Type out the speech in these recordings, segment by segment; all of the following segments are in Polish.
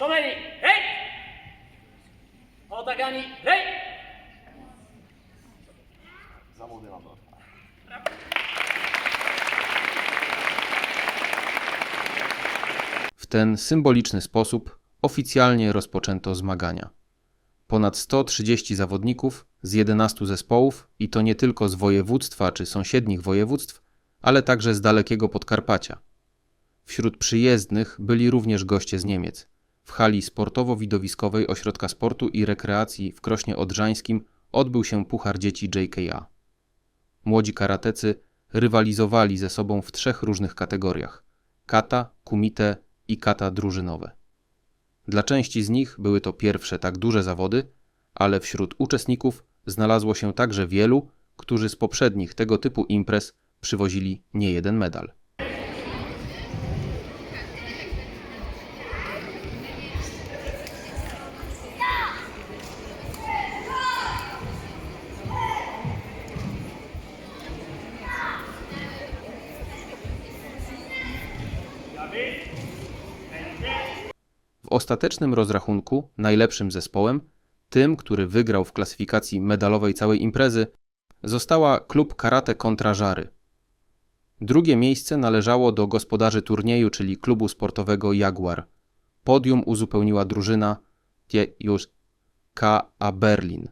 正面に礼お互いに礼 Za młody. W ten symboliczny sposób oficjalnie rozpoczęto zmagania. Ponad 130 zawodników z 11 zespołów i to nie tylko z województwa czy sąsiednich województw, ale także z dalekiego Podkarpacia. Wśród przyjezdnych byli również goście z Niemiec. W hali sportowo-widowiskowej Ośrodka Sportu i Rekreacji w Krośnie Odrzańskim odbył się Puchar Dzieci JKA. Młodzi karatecy rywalizowali ze sobą w trzech różnych kategoriach: kata, kumite i kata drużynowe. Dla części z nich były to pierwsze tak duże zawody, ale wśród uczestników znalazło się także wielu, którzy z poprzednich tego typu imprez przywozili nie jeden medal. W ostatecznym rozrachunku najlepszym zespołem, tym, który wygrał w klasyfikacji medalowej całej imprezy, została klub karate kontra Żary. Drugie miejsce należało do gospodarzy turnieju, czyli klubu sportowego Jaguar. Podium uzupełniła drużyna już K.A. Berlin.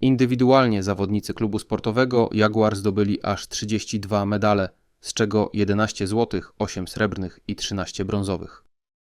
Indywidualnie zawodnicy klubu sportowego Jaguar zdobyli aż 32 medale, z czego 11 złotych, 8 srebrnych i 13 brązowych.